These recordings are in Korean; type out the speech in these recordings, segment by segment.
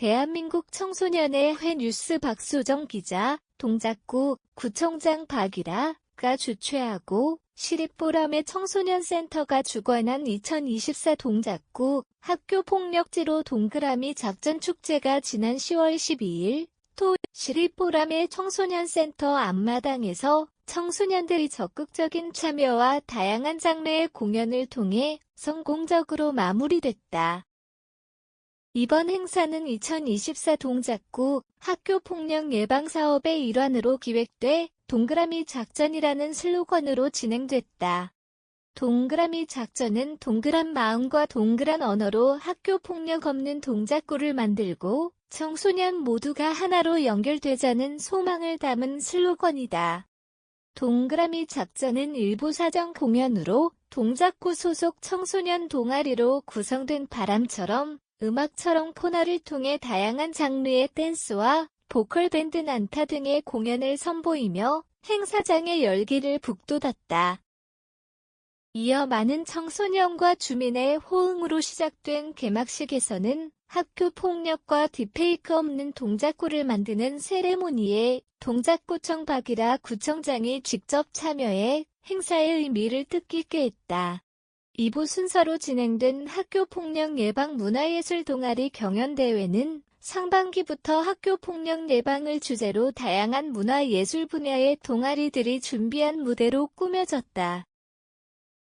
대한민국 청소년의 회 뉴스 박소정 기자, 동작구 구청장 박이라가 주최하고 시립보람의 청소년센터가 주관한 2024 동작구 학교폭력제로 동그라미 작전축제가 지난 10월 12일 토 시립보람의 청소년센터 앞마당에서 청소년들이 적극적인 참여와 다양한 장르의 공연을 통해 성공적으로 마무리됐다. 이번 행사는 2024 동작구 학교폭력 예방 사업의 일환으로 기획돼 동그라미 작전이라는 슬로건으로 진행됐다. 동그라미 작전은 동그란 마음과 동그란 언어로 학교폭력 없는 동작구를 만들고 청소년 모두가 하나로 연결되자는 소망을 담은 슬로건이다. 동그라미 작전은 일부 사전 공연으로 동작구 소속 청소년 동아리로 구성된 바람처럼 음악처럼 코너를 통해 다양한 장르의 댄스와 보컬 밴드 난타 등의 공연을 선보이며 행사장의 열기를 북돋았다. 이어 많은 청소년과 주민의 호응으로 시작된 개막식에서는 학교 폭력과 딥페이크 없는 동작구를 만드는 세레모니에 동작구청 박이라 구청장이 직접 참여해 행사의 의미를 뜻깊게 했다. 2부 순서로 진행된 학교폭력 예방 문화예술 동아리 경연대회는 상반기부터 학교폭력 예방을 주제로 다양한 문화예술 분야의 동아리들이 준비한 무대로 꾸며졌다.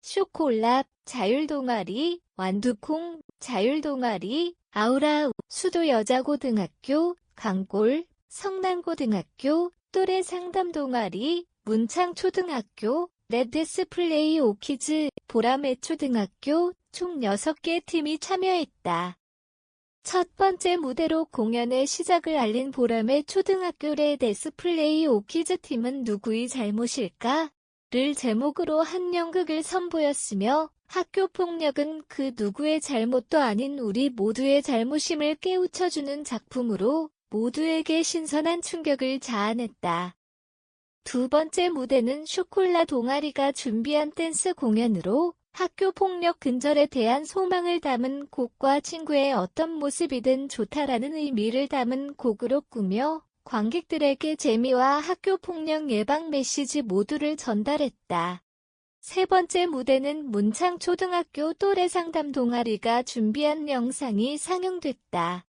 쇼콜라, 자율동아리, 완두콩, 자율동아리, 아우라, 수도여자고등학교, 강골, 성남고등학교, 또래 상담동아리, 문창초등학교, 레드스플레이 오키즈, 보라매 초등학교 총 6개 팀이 참여했다. 첫 번째 무대로 공연의 시작을 알린 보람의 초등학교 레드스플레이 오키즈 팀은 누구의 잘못일까? 를 제목으로 한 연극을 선보였으며 학교 폭력은 그 누구의 잘못도 아닌 우리 모두의 잘못임을 깨우쳐주는 작품으로 모두에게 신선한 충격을 자아냈다. 두 번째 무대는 쇼콜라 동아리가 준비한 댄스 공연으로 학교 폭력 근절에 대한 소망을 담은 곡과 친구의 어떤 모습이든 좋다라는 의미를 담은 곡으로 꾸며 관객들에게 재미와 학교 폭력 예방 메시지 모두를 전달했다. 세 번째 무대는 문창초등학교 또래 상담 동아리가 준비한 영상이 상영됐다.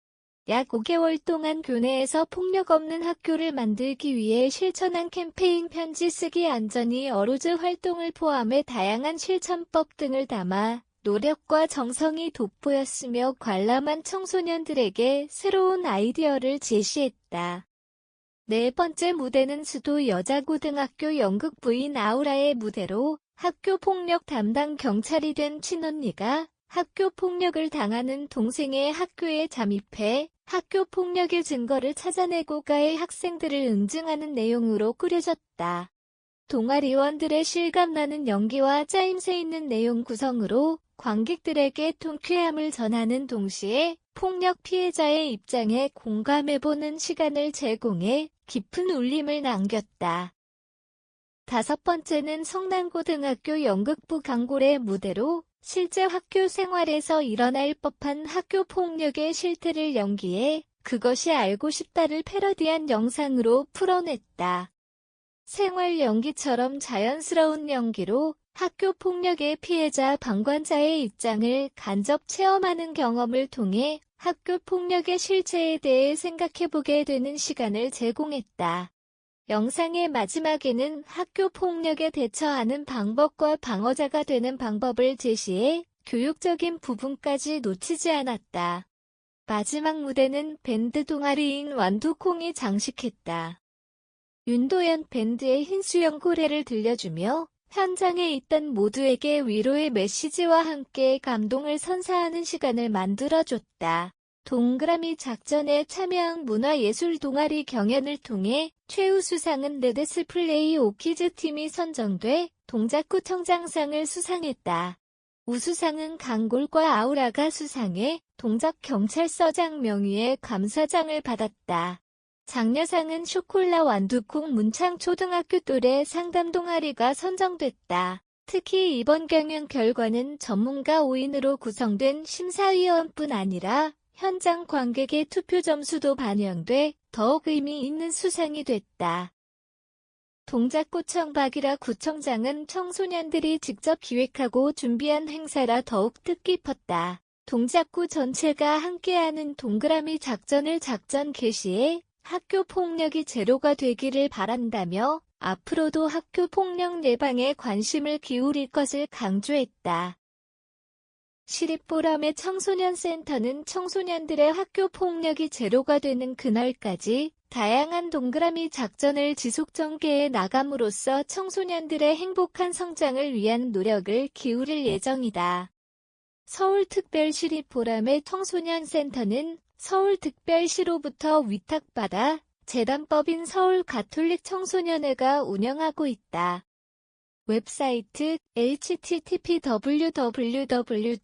약 5개월 동안 교내에서 폭력 없는 학교를 만들기 위해 실천한 캠페인 편지 쓰기 안전이 어로즈 활동을 포함해 다양한 실천법 등을 담아 노력과 정성이 돋보였으며 관람한 청소년들에게 새로운 아이디어를 제시했다. 네 번째 무대는 수도 여자고등학교 연극 부인 아우라의 무대로 학교 폭력 담당 경찰이 된 친언니가 학교 폭력을 당하는 동생의 학교에 잠입해 학교 폭력의 증거를 찾아내고 가해 학생들을 응징하는 내용으로 꾸려졌다. 동아리원들의 실감나는 연기와 짜임새 있는 내용 구성으로 관객들에게 통쾌함을 전하는 동시에 폭력 피해자의 입장에 공감해보는 시간을 제공해 깊은 울림을 남겼다. 다섯 번째는 성남고등학교 연극부 강골의 무대로 실제 학교 생활에서 일어날 법한 학교 폭력의 실태를 연기해 그것이 알고 싶다를 패러디한 영상으로 풀어냈다. 생활 연기처럼 자연스러운 연기로 학교 폭력의 피해자 방관자의 입장을 간접 체험하는 경험을 통해 학교 폭력의 실체에 대해 생각해보게 되는 시간을 제공했다. 영상의 마지막에는 학교 폭력에 대처하는 방법과 방어자가 되는 방법을 제시해 교육적인 부분까지 놓치지 않았다. 마지막 무대는 밴드 동아리인 완두콩이 장식했다. 윤도현 밴드의 흰수염 고래를 들려주며 현장에 있던 모두에게 위로의 메시지와 함께 감동을 선사하는 시간을 만들어줬다. 동그라미 작전에 참여한 문화예술 동아리 경연을 통해 최우수상은 레드스플레이 오키즈 팀이 선정돼 동작구 청장상을 수상했다. 우수상은 강골과 아우라가 수상해 동작경찰서장 명의의 감사장을 받았다. 장려상은 쇼콜라 완두콩 문창초등학교 또래 상담 동아리가 선정됐다. 특히 이번 경연 결과는 전문가 5인으로 구성된 심사위원뿐 아니라 현장 관객의 투표 점수도 반영돼 더욱 의미 있는 수상이 됐다. 동작구청 박이라 구청장은 청소년들이 직접 기획하고 준비한 행사라 더욱 뜻깊었다. 동작구 전체가 함께하는 동그라미 작전을 작전 개시해 학교 폭력이 제로가 되기를 바란다며 앞으로도 학교 폭력 예방에 관심을 기울일 것을 강조했다. 시립보람의 청소년 센터는 청소년들의 학교 폭력이 제로가 되는 그날까지 다양한 동그라미 작전을 지속 전개해 나감으로써 청소년들의 행복한 성장을 위한 노력을 기울일 예정이다. 서울특별시립 보람의 청소년 센터는 서울특별시로부터 위탁받아 재단법인 서울 가톨릭 청소년회가 운영하고 있다. 웹사이트 http www.